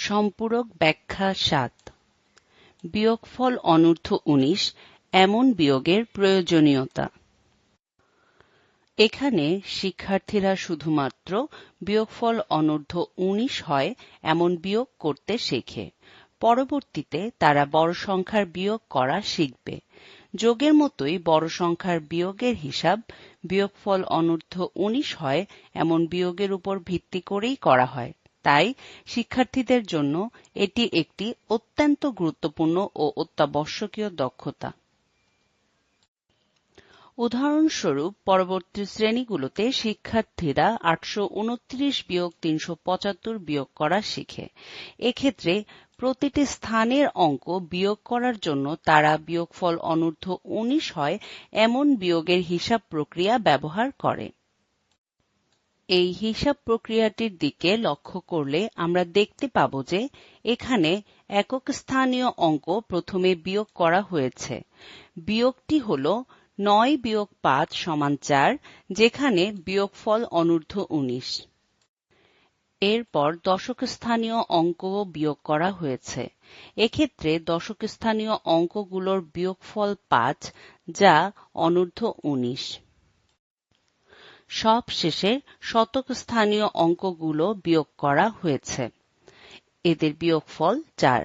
সম্পূরক ব্যাখ্যা সাত। বিয়োগফল অনূর্ধ্ব উনিশ, এমন বিয়োগের প্রয়োজনীয়তা। এখানে শিক্ষার্থীরা শুধুমাত্র বিয়োগফল অনূর্ধ্ব উনিশ হয়, এমন বিয়োগ করতে শেখে। পরবর্তীতে তারা বড় সংখ্যার বিয়োগ করা শিখবে। যোগের মতোই বড় সংখ্যার বিয়োগের হিসাব বিয়োগফল অনূর্ধ্ব উনিশ হয়, এমন বিয়োগের উপর ভিত্তি করেই করা হয়। তাই শিক্ষার্থীদের জন্য এটি একটি অত্যন্ত গুরুত্বপূর্ণ ও অত্যাবশ্যকীয় দক্ষতা। উদাহরণস্বরূপ, পরবর্তী শ্রেণীগুলোতে শিক্ষার্থীরা আটশো উনত্রিশ বিয়োগ তিনশো পঁচাত্তর বিয়োগ করা শিখে। এক্ষেত্রে প্রতিটি স্থানের অঙ্ক বিয়োগ করার জন্য তারা বিয়োগফল অনূর্ধ্ব উনিশ হয় এমন বিয়োগের হিসাব প্রক্রিয়া ব্যবহার করে। এই হিসাব প্রক্রিয়াটির দিকে লক্ষ্য করলে আমরা দেখতে পাব যে এখানে একক স্থানীয় অঙ্ক প্রথমে বিয়োগ করা হয়েছে। বিয়োগটি হল নয় বিয়োগ পাঁচ সমান চার, যেখানে বিয়োগফল অনূর্ধ্ব উনিশ। এরপর দশক স্থানীয় অঙ্ক বিয়োগ করা হয়েছে। এক্ষেত্রে দশক স্থানীয় অঙ্কগুলোর বিয়োগফল পাঁচ, যা অনূর্ধ্ব উনিশ। সব শেষে শতক স্থানীয় অঙ্কগুলো বিয়োগ করা হয়েছে। এদের বিয়োগফল চার।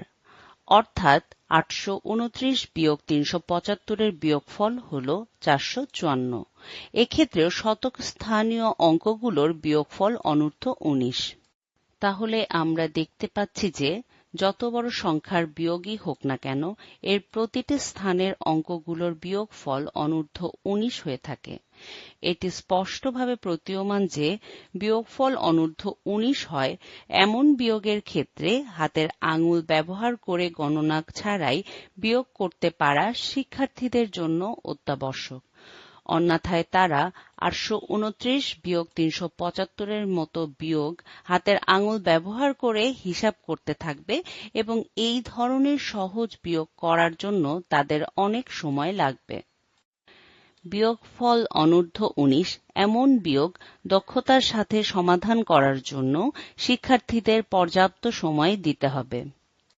অর্থাৎ আটশো উনত্রিশ বিয়োগ তিনশো পঁচাত্তরের বিয়োগফল হল চারশো চুয়ান্ন। এক্ষেত্রেও শতক স্থানীয় অঙ্কগুলোর বিয়োগফল অনূর্ধ্ব উনিশ। তাহলে আমরা দেখতে পাচ্ছি যে যত বড় সংখ্যার বিয়োগই হোক না কেন, এর প্রতিটি স্থানের অঙ্কগুলোর বিয়োগফল অনূর্ধ্ব উনিশ হয়ে থাকে। এটি স্পষ্টভাবে প্রতীয়মান যে, বিয়োগফল অনূর্ধ্ব উনিশ হয়, এমন বিয়োগের ক্ষেত্রে হাতের আঙুল ব্যবহার করে গণনা ছাড়াই বিয়োগ করতে পারা শিক্ষার্থীদের জন্য অত্যাবশ্যক। অন্যথায় তারা আটশো উনত্রিশ বিয়োগ তিনশো পঁচাত্তরের মতো বিয়োগ হাতের আঙুল ব্যবহার করে হিসাব করতে থাকবে এবং এই ধরনের সহজ বিয়োগ করার জন্য তাদের অনেক সময় লাগবে। বিয়োগফল অনূর্ধ্ব উনিশ, এমন বিয়োগ দক্ষতার সাথে সমাধান করার জন্য শিক্ষার্থীদের পর্যাপ্ত সময় দিতে হবে।